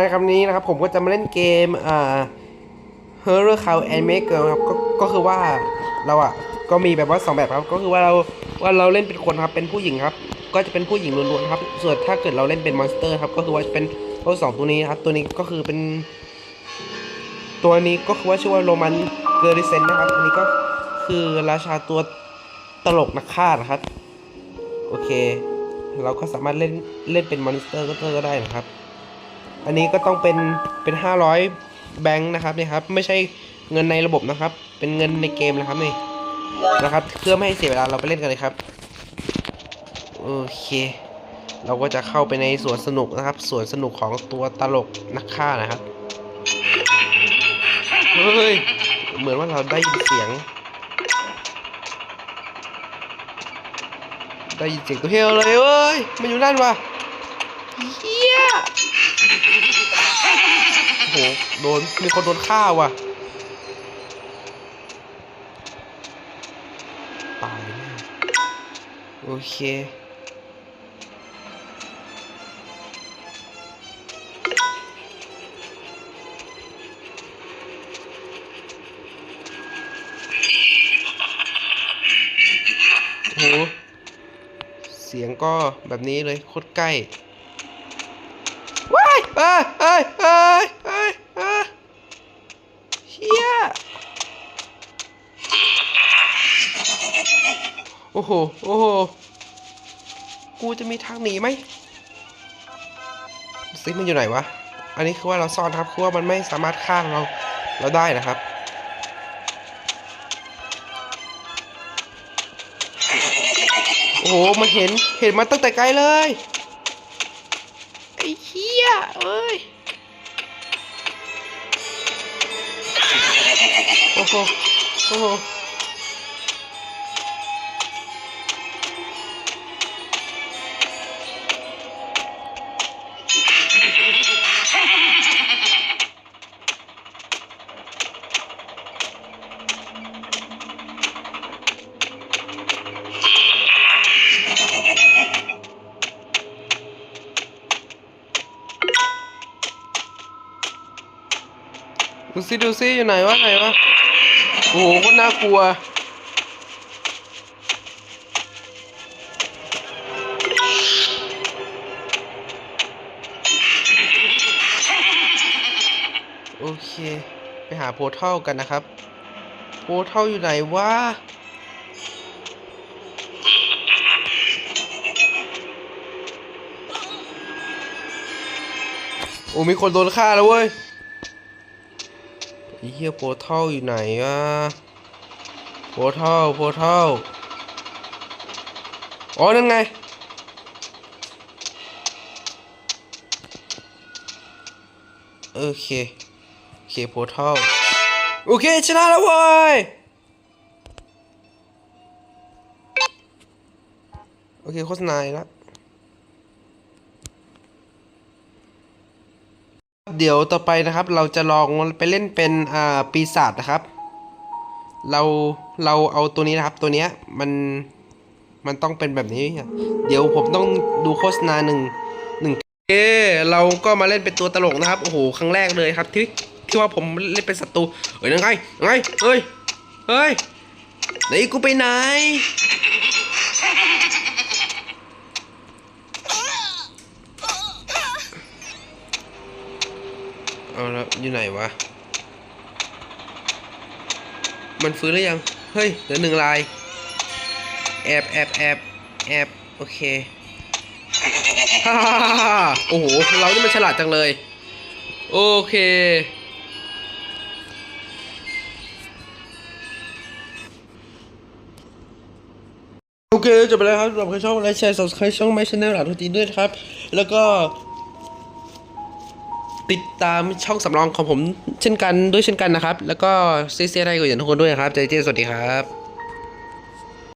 ในคำนี้นะครับผมก็จะมาเล่นเกมเอ่า Horror Cow and Maker ครับก็ก็คือว่าเราอะก็มีแบบว่าสองแบบครับก็คือว่าเราว่าเราเล่นเป็นคนครับเป็นผู้หญิงครับ ก็จะเป็นผู้หญิงล้วนๆครับ ส่วนถ้าเกิดเราเล่นเป็นมอนสเตอร์ครับก็คือว่าเป็นตัวสองตัวนี้ครับ ตัวนี้ก็คือเป็น ตัวนี้ก็คือว่าชื่อว่าโรมันเกอริเซนนะครับ อันนี้ก็คือราชาตัวตลกนักฆ่านะครับ โอเค เราก็สามารถเล่นเล่นเป็นมอนสเตอร์ก็ได้นะครับ อันนี้ก็ต้องเป็นเป็นห้าร้อยแบงค์นะครับเนี่ยครับไม่ใช่เงินในระบบนะครับ เป็นเงินในเกมนะครับนี่นะครับ เพื่อไม่ให้เสียเวลาเราไปเล่นกันเลยครับโอเค เราก็จะเข้าไปในสวนสนุกนะครับสวนสนุกของตัวตลกนักฆ่านะครับเฮ้ยเหมือนว่าเราได้ยินเสียง ได้ยินเสียงตัวเฮลเลยเว้ยมันอยู่นั่นวะเฮีย โอ้โหโดนมีคนโดนฆ่าว่ะตายแน่โอเคโอ้โหเสียงก็แบบนี้เลยโคตรใกล้ ยเอ้ยเอ้ยเอ้ยเอ้ยเอ้ยเฮียโอ้โห โอ้โห กูจะมีทางหนีไหมซิมันอยู่ไหนวะ อันนี้คือว่าเราซ่อนครับคือว่ามันไม่สามารถฆ่าเรา เราได้นะครับโอ้โห มันเห็น เห็นมาตั้งแต่ไกลเลย อ้เหี้ยเอ้ย โอ้โห โอ้โห ดูซิดูซิอยู่ไหนวะไหนวะโอ้โหคนน่ากลัวโอเค ไปหาโพเทลกันนะครับ โพเทลอยู่ไหนวะโอ้มีคนโดนฆ่าแล้วเว้ย อ้เหี้ยโพเทลอยู่ไหนอะโพเทลโพเทลอ๋อ นั่นไง โอเค โอเคโพเทลโอเค ชนะแล้วเว้ยโอเค โฆษณาแล้ว เดี๋ยวต่อไปนะครับเราจะลองไปเล่นเป็นอ่าปีศาจนะครับ เราเราเอาตัวนี้นะครับตัวเนี้ยมันมันต้องเป็นแบบนี้ เดี๋ยวผมต้องดูโฆษณาหนึ่งหนึ่งเอเราก็มาเล่นเป็นตัวตลกนะครับโอ้โหครั้งแรกเลยครับที่ที่ว่าผมเล่นเป็นศัตรูเฮ้ยยังไงยังไงเฮ้ยเฮ้ยไหนกูไปไหน อยู่ไหนวะ มันฟื้นหรือยัง เฮ้ย เหลือหนึ่งลาย แอบแอบแอบแอบโอเคฮ่าโอ้โห เรานี่มันฉลาดจังเลย โอเค โอเคจบไปแล้วครับสำหรับใครชอบไลค์แชร์ subscribe ช่องไม่ชแนลหลักทุกทีด้วยครับ แล้วก็ ติดตามช่องสำรองของผมเช่นกันด้วยเช่นกันนะครับ แล้วก็เซียๆอะไรกับอย่างทุกคนด้วยนะครับ เจเจสวัสดีครับ